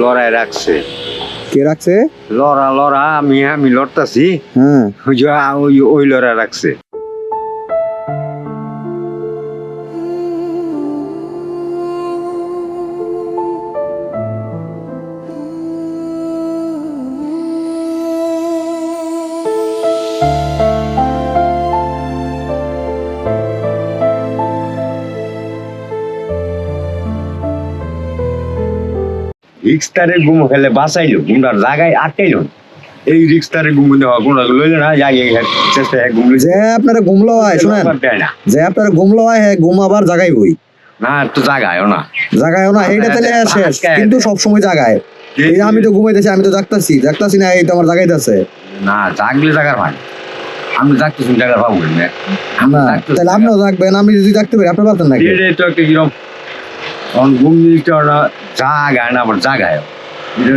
লড়াই রাখছে। কে রাখছে? লড়া লড়া আমি আমি লড়তাছি। হ্যাঁ। ওই লড়াই ওই লড়াই গুম খেলে বাঁচাইলো গুমটার জায়গায় আটকাইলো। এই রিক্সটারে গুম দেওয়া গুমটা লইলে না এই চেষ্টা গুম যে আপনারা ঘুমলো হয় শুনেন যে আপনারা ঘুমলো হয় হ্যাঁ ঘুম আবার জাগাই বই না তো জায়গায়ও না। জাগায়ও না এইটা তাহলে শেষ কিন্তু সব সময় জাগায়। এই আমি তো ঘুমাইতেছি আমি তো জাগতাছি জাগতাছি না এই তো আমার জাগাইতেছে। না জাগলে জাগার হয় আমি জাগতেছি জাগার পাবো না। আমি তাহলে আপনিও জাগবেন আমি যদি জাগতে পারি আপনি পারতেন নাকি? এটাই তো একটা কিরম তখন ওরা না আবার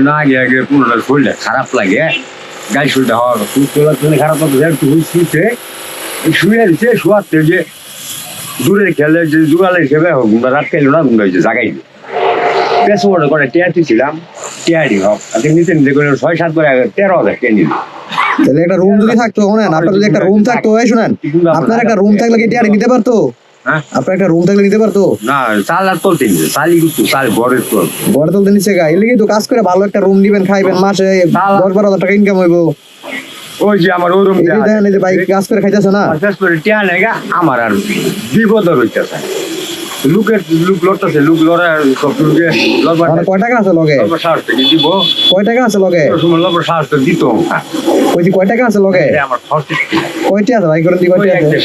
না গিয়ে গিয়ে পুরোটা শরীরটা খারাপ লাগে শরীরটা না, খারাপ একটু শুতে শুয়ে যে দূরে খেলে যে হোক রাত খেলো না হয়েছে জাগাই বেশ বড় করে টিয়াটি ছিলাম টিয়ারি হোক আজকে নিতে নিতে করে ছয় সাত করে তেরো হাজার তাহলে একটা রুম যদি থাকতো শুনেন আপনার যদি একটা রুম থাকতো শুনেন আপনার একটা রুম থাকলে কি টিয়ারি নিতে পারতো? আপনার একটা রুম থাকলে নিতে পারতো? না চাল আর তুলতে নিছে চালি কিন্তু চাল ঘরের তোল। ঘরে তুলতে নিচ্ছে গা এলে তো কাজ করে ভালো একটা রুম দিবেন খাইবেন মাসে দশ বারো হাজার টাকা ইনকাম হইবো। ওই যে আমার ওই রুম এই দেখেন এই যে বাইক কাজ করে খাইতেছে না? শেষ করে টিয়া নেগা আমার আর বিপদ রইতেছে লুকের লুক লড়তেছে লুক লড়া সব লুকে লড়বার কয় টাকা আছে লগে? লড়বার সাহস থেকে দিব। কয় টাকা আছে লগে? সময় লড়বার সাহস তো দিত। ওই যে কয় টাকা আছে লগে? আমার খরচ কয়টি আছে ভাই? দি কয়টি এক আছে?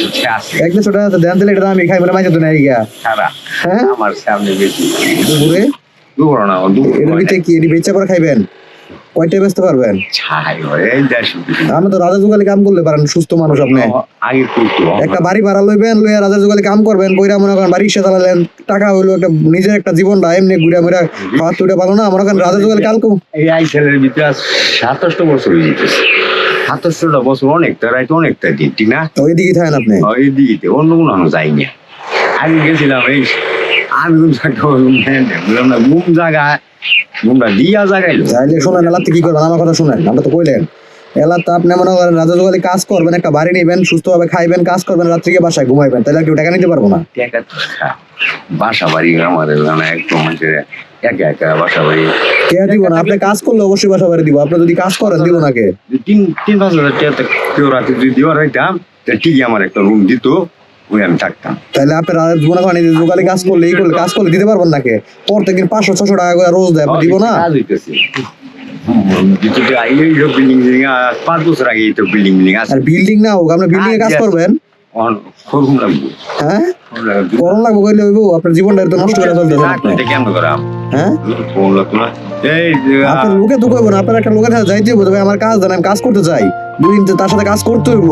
দেড়শো টাকা আছে দেন তাহলে এটা আমি খাই তো নাই গিয়া। হ্যাঁ? আমার সামনে বেশি। দুপুরে? দুপুর না দুপুর এটার কি? বেচা করে খাইবেন? কয়টা বেচতে পারবেন? আমি তো রাজা কাম করলে পারেন সুস্থ মানুষ আপনি। একটা বাড়ি ভাড়া লইবেন লইয়া রাজা কাম করবেন কইরা মনে করেন বাড়ি রিক্সা চালালেন টাকা হইল একটা নিজের একটা জীবনটা এমনি ঘুরে ঘুরে খাওয়া তুইটা ভালো না মনে করেন রাজা এই আই ছেলের ভিতরে সাতাশটা বছর যেতেছে সাতাশটা বছর অনেকটা দিন ঠিক না? ওইদিকে থাকেন আপনি। ওই দিকে অন্য কোনো যাইনি আমি গেছিলাম এই আমি কোন জায়গা বললাম না ঘুম জায়গা ঘুমটা দিয়া জায়গাইলো চাইলে শোনেন এলাতে কি করবেন? আমার কথা শুনেন আমরা তো কইলেন। এলাতে আপনি মনে করেন রাজা জোগালি কাজ করবেন একটা বাড়ি নিবেন সুস্থভাবে খাইবেন কাজ করবেন রাত্রিকে বাসায় ঘুমাইবেন তাহলে কেউ টাকা নিতে পারব না। টাকা বাসা বাড়ি আমাদের মানে একদম একা একা বাসা বাড়ি কে দিব না? আপনি কাজ করলে অবশ্যই বাসা বাড়ি দিব। আপনি যদি কাজ করেন দিব না কে? তিন তিন পাঁচ হাজার টাকা কেউ রাতে যদি হইতাম ঠিকই আমার একটা রুম দিত। ওই আমি থাকতাম। তাহলে আপনি মনে করেন এই যে কাজ করলে এই করলে কাজ করলে দিতে পারবেন না প্রত্যেকদিন পাঁচশো ছশো টাকা করে রোজ দেয় দিব না? কাজ হইতেছে। কিছুটা এই বিল্ডিং বিল্ডিং পাঁচ বছর আগে তো বিল্ডিং বিল্ডিং আছে। বিল্ডিং না হোক আপনি বিল্ডিং এ কাজ আচ্ছা। করবেন? হ্যাঁ? করুন লাগবো। কইলে হইব আপনার জীবনটা তো নষ্ট করে চলতেছে। হ্যাঁ? লোকে তো কইব না আপনার একটা লোকের সাথে যাইতে হইব তবে আমার কাজ দেন আমি কাজ করতে চাই। দুই দিন তার সাথে কাজ করতে হইব।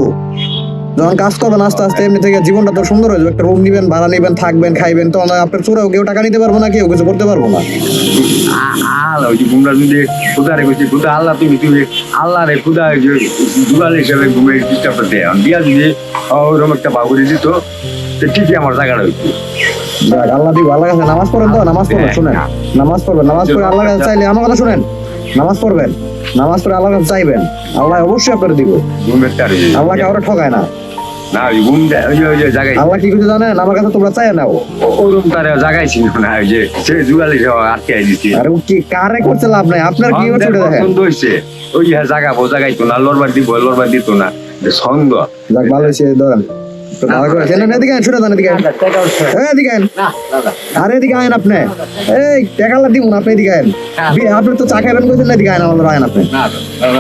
যখন কাজ করবেন আস্তে আস্তে এমনি থেকে জীবনটা তো সুন্দর হয়ে যাবে। একটা রুম নিবেন ভাড়া নিবেন থাকবেন খাইবেন তখন আপনার চোরাও কেউ টাকা নিতে পারব না কেউ কিছু করতে পারব না। আল্লাহ ওই যে তোমরা যদি খুদারে কইছি খুদা আল্লাহ তুমি তুমি আল্লাহ রে খুদা ওই যে দুলাল হিসেবে ঘুমে ডিস্টার্বটা দেয়। দিয়া যদি ওরকম একটা বাবুরি দিত তো ঠিকই আমার জায়গাটা হইতো। আল্লাহ দিব আল্লাহ কাছে নামাজ পড়েন তো নামাজ পড়বেন শুনেন। নামাজ পড়বেন নামাজ পড়ে আল্লাহ কাছে চাইলে আমার কথা শুনেন। নামাজ পড়বেন। নামাজ পড়ে আল্লাহ চাইবেন আল্লাহ অবশ্যই আপনার দিব। আল্লাহ কাউরে ঠকায় না। না ওই ঘুম ওই ওই জায়গায় আল্লাহ কি কিছু জানেন? আমার কাছে তোমরা চাই নাও। ওরকম তার জায়গায় ছিল না ওই যে সে জুগালি আটকে দিচ্ছে আর ও কি কারে করতে লাভ নাই? আপনার কি হচ্ছে পছন্দ হয়েছে ওই জায়গা বো জায়গায় না লড়বার দিব লড়বার দিত না। যাক ভালো হয়েছে ধরেন। তো ভালো করে চেনেন এদিকে আইন, শুনে যান এদিকে আইন। এই, এদিকে আইন। আরে এদিকে আইন আপনি। এই টাকালা দিব না আপনি এদিকে আইন। আপনি তো চা খাইবেন কইছেন না এদিকে আইন আমাদের আইন আপনি।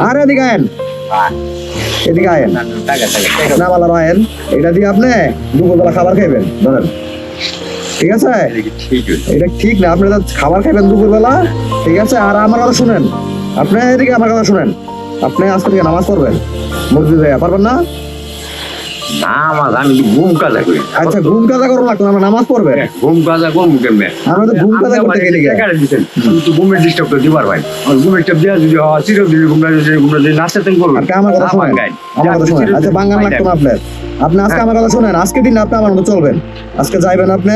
আরে এদিকে আইন। এদিকে আইন। না ভালো আইন। এটা দিয়ে আপনি দুপুরবেলা খাবার খাইবেন ধরেন। ঠিক আছে? এটা ঠিক না আপনি তো খাবার খাবেন দুপুরবেলা ঠিক আছে? আর আমার কথা শুনেন। আপনি এদিকে আমার কথা শুনেন। আপনি আজকে থেকে নামাজ পড়বেন। মসজিদে পারবেন না? না আমি ঘুম কাজা করি? আচ্ছা ঘুম কাজা করুন লাগতো না, নামাজ পড়বেন ঘুম কাজা করব কেমনে? আমরা তো ঘুম কাজা করতে গেলি গা। কিন্তু ঘুমের ডিস্টার্ব তো দিবার ভাই। আর ঘুমের ডিস্টার্ব দেওয়া যদি চিরো দিবি ঘুমটা যদি ঘুমটা যদি নাচতে তেন করব আজকে আমার কথা শুনেন। আমার কথা শুনেন। আচ্ছা বাঙ্গাল লাগতো না আপনার? আপনি আজকে আমার কথা শুনেন। আজকে দিন আপনি আমার মতো চলবেন। আজকে যাইবেন আপনি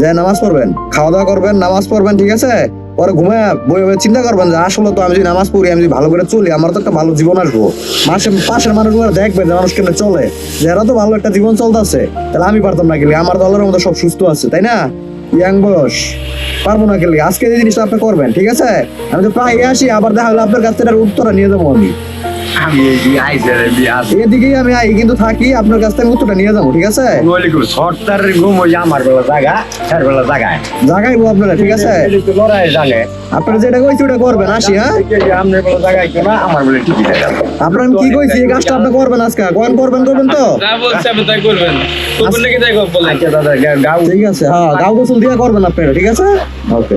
যে নামাজ পড়বেন খাওয়া দাওয়া করবেন নামাজ পড়বেন ঠিক আছে? পরে ঘুমায় বই চিন্তা করবেন যে আসলে তো আমি যদি নামাজ পড়ি, আমি যদি ভালো করে চলি, আমার তো একটা ভালো জীবন আসব। মাসে পাশের মানুষগুলো দেখবে যে মানুষ কেমন চলে। যে এরা তো ভালো একটা জীবন চলতেছে। তাহলে আমি পারতাম না গেলে। আমার দলের মধ্যে সব সুস্থ আছে, তাই না? ইয়াং বয়স। পারব না গেলে। আজকে এই জিনিসটা আপনি করবেন, ঠিক আছে? আমি তো প্রায় আসি আবার দেখা হলো, আপনার কাছ থেকে উত্তরা নিয়ে যাব আমি। আমি এদিকেই আমি আই কিন্তু থাকি আপনার কাছ থেকে উত্তরটা নিয়ে যাব ঠিক আছে? বলি কি সর্দারের ঘুম ওই আমার বেলা জাগা তার বেলা জাগায়। জাগাইবো আপনারা ঠিক আছে? লড়াই জানে। আপনারা যেটা কইছি ওটা করবেন আসি হ্যাঁ? আপনার বেলা আমার বেলা ঠিকই থাকে আপনার আমি কি কইছি এই কাজটা আপনি করবেন। আজকে কোন করবেন করবেন তো? যা বলছে আপনি তাই করবেন। করবেন নাকি তাই বলেন? আচ্ছা দাদা গাও। ঠিক আছে হ্যাঁ গাও গোসল দিয়ে করবেন আপনারা ঠিক আছে? ওকে